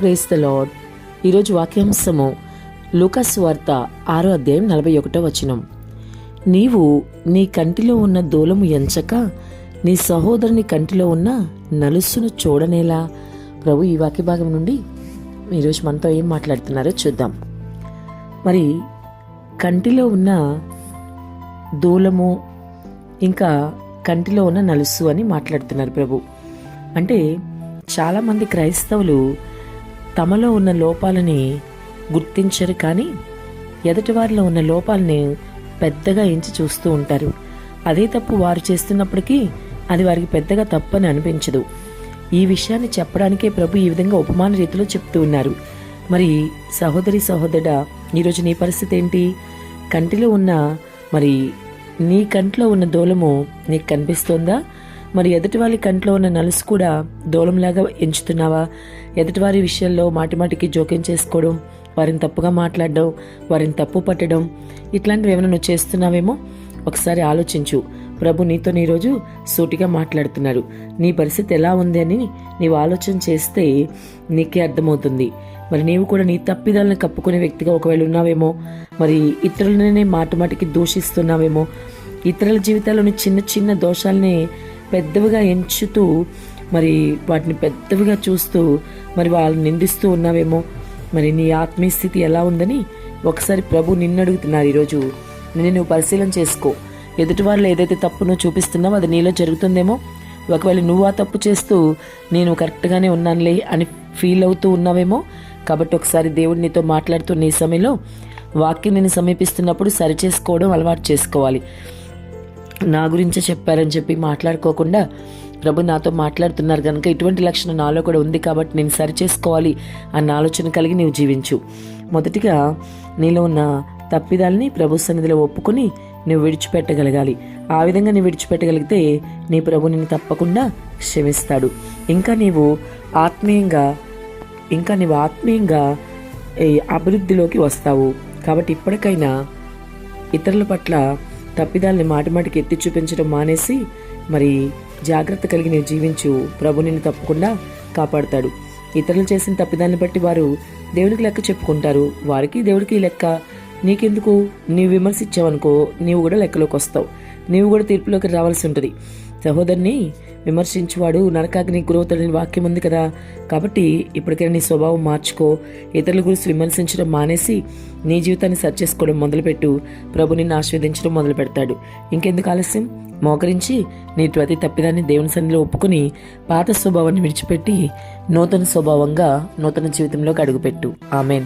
Praise the lord ఈరోజు వాక్యాంశము లూకాస్ వార్త ఆరో అధ్యాయం నలభై ఒకటో వచనం. నీవు నీ కంటిలో ఉన్న దూలము ఎంచక నీ సహోదరుని కంటిలో ఉన్న నలుసును చూడనేలా. ప్రభు ఈ వాక్య భాగం నుండి ఈరోజు మనతో ఏం మాట్లాడుతున్నారో చూద్దాం. మరి కంటిలో ఉన్న దూలము ఇంకా కంటిలో ఉన్న నలుసు అని మాట్లాడుతున్నారు ప్రభు. అంటే చాలామంది క్రైస్తవులు తమలో ఉన్న లోపాలని గుర్తించరు కానీ ఎదుటివారిలో ఉన్న లోపాలని పెద్దగా ఎంచి చూస్తూ ఉంటారు. అదే తప్పు వారు చేస్తున్నప్పటికీ అది వారికి పెద్దగా తప్పని అనిపించదు. ఈ విషయాన్ని చెప్పడానికే ప్రభు ఈ విధంగా ఉపమాన రీతిలో చెప్తూ ఉన్నారు. మరి సహోదరి సహోదరుడా ఈరోజు నీ పరిస్థితి ఏంటి? కంటిలో ఉన్న మరి నీ కంట్లో ఉన్న దూలము నీకు కనిపిస్తోందా? మరి ఎదుటివారి కంట్లో ఉన్న నలుసు కూడా దూలంలాగా ఎంచుతున్నావా? ఎదుటివారి విషయంలో మాటిమాటికి జోక్యం చేసుకోవడం వారిని తప్పుగా మాట్లాడడం వారిని తప్పు పట్టడం ఇట్లాంటివి ఏమైనా నువ్వు చేస్తున్నావేమో? ఒకసారి ఆలోచించు. ప్రభు నీతో ఈరోజు సూటిగా మాట్లాడుతున్నారు. నీ పరిస్థితి ఎలా ఉంది అని నీవు ఆలోచన చేస్తే నీకే అర్థమవుతుంది. మరి నీవు కూడా నీ తప్పిదాలను కప్పుకునే వ్యక్తిగా ఒకవేళ ఉన్నావేమో? మరి ఇతరులనే మాటమాటికి దూషిస్తున్నావేమో? ఇతరుల జీవితాల్లోని చిన్న చిన్న దోషాలని పెద్దవిగా ఎంచుతూ మరి వాటిని పెద్దవిగా చూస్తూ మరి వాళ్ళని నిందిస్తూ ఉన్నావేమో మరి నీ ఆత్మీయ స్థితి ఎలా ఉందని ఒకసారి ప్రభు నిన్ను అడుగుతున్నారు ఈరోజు. నేను నువ్వు పరిశీలన చేసుకో. ఎదుటి వాళ్ళు ఏదైతే తప్పు నువ్వు చూపిస్తున్నావో అది నీలో జరుగుతుందేమో ఒకవేళ నువ్వు ఆ తప్పు చేస్తూ నేను కరెక్ట్గానే ఉన్నానులే అని ఫీల్ అవుతూ ఉన్నావేమో కాబట్టి ఒకసారి దేవుడు నీతో మాట్లాడుతున్న ఈ సమయంలో వాక్యం నేను సమీపిస్తున్నప్పుడు సరి చేసుకోవడం అలవాటు చేసుకోవాలి. నా గురించే చెప్పారని చెప్పి మాట్లాడుకోకుండా ప్రభు నాతో మాట్లాడుతున్నారు కనుక ఇటువంటి లక్షణం నాలో కూడా ఉంది కాబట్టి నేను సరి చేసుకోవాలి అన్న ఆలోచన కలిగి నీవు జీవించు. మొదటిగా నీలో ఉన్న తప్పిదాలని ప్రభు సన్నిధిలో ఒప్పుకొని నువ్వు విడిచిపెట్టగలగాలి. ఆ విధంగా నువ్వు విడిచిపెట్టగలిగితే నీ ప్రభు నిన్ను తప్పకుండా క్షమిస్తాడు. ఇంకా నీవు ఆత్మీయంగా ఇంకా నీవు ఆత్మీయంగా అభివృద్ధిలోకి వస్తావు. కాబట్టి ఇప్పటికైనా ఇతరుల పట్ల తప్పిదాలని మాటిమాటికి ఎత్తి చూపించడం మానేసి మరి జాగ్రత్త కలిగి నేను జీవించు ప్రభు నిన్ను తప్పకుండా కాపాడుతాడు. ఇతరులు చేసిన తప్పిదాన్ని బట్టి వారు దేవునికి లెక్క చెప్పుకుంటారు. వారికి దేవుడికి లెక్క. నీకెందుకు? నీవు విమర్శించావనుకో నీవు కూడా లెక్కలోకి వస్తావు. నీవు కూడా తీర్పులోకి రావాల్సి ఉంటుంది. సహోదరిని విమర్శించువాడు నరకాగ్ని గురవుతాడని వాక్యం ఉంది కదా. కాబట్టి ఇప్పటికైనా నీ స్వభావం మార్చుకో. ఇతరుల గురించి విమర్శించడం మానేసి నీ జీవితాన్ని సరి చేసుకోవడం మొదలుపెట్టు. ప్రభు నిన్ను ఆస్వాదించడం మొదలు పెడతాడు ఇంకెందుకు ఆలస్యం? మోకరించి నీ ప్రతి తప్పిదాన్ని దేవుని సన్నిధిలో ఒప్పుకొని పాత స్వభావాన్ని విడిచిపెట్టి నూతన స్వభావంగా నూతన జీవితంలోకి అడుగుపెట్టు. ఆమెన్.